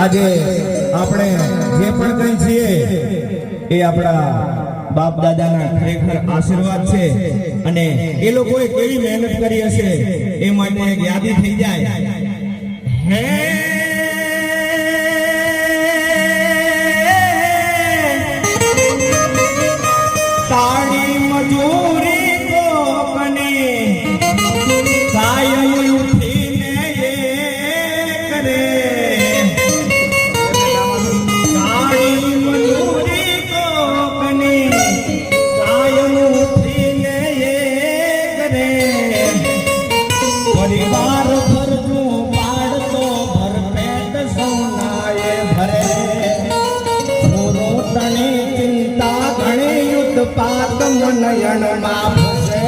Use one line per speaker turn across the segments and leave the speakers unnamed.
આજે આપણે જે પણ કંઈ છીએ, એ આપણા બાપ દાદાના ખરેખર આશીર્વાદ છે. અને એ લોકોએ કેવી મહેનત કરી હશે, એ માટે યાદી થઈ જાય. હે ઘણી નયન નયનમાં ફસે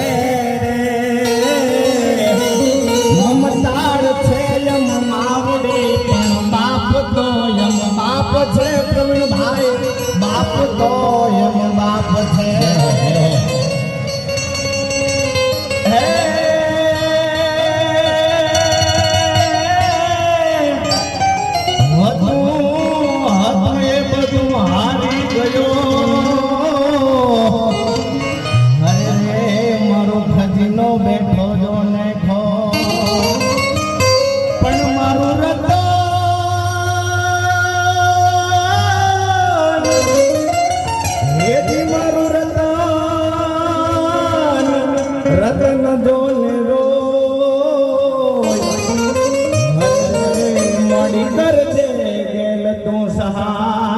મમતાળ છે, યમ માવડે પણ બાપ તો યમ બાપ છે પ્રવીણભાઈ બાપ તો યમ બાપ છે. सुनी कर जे गेल तू सहा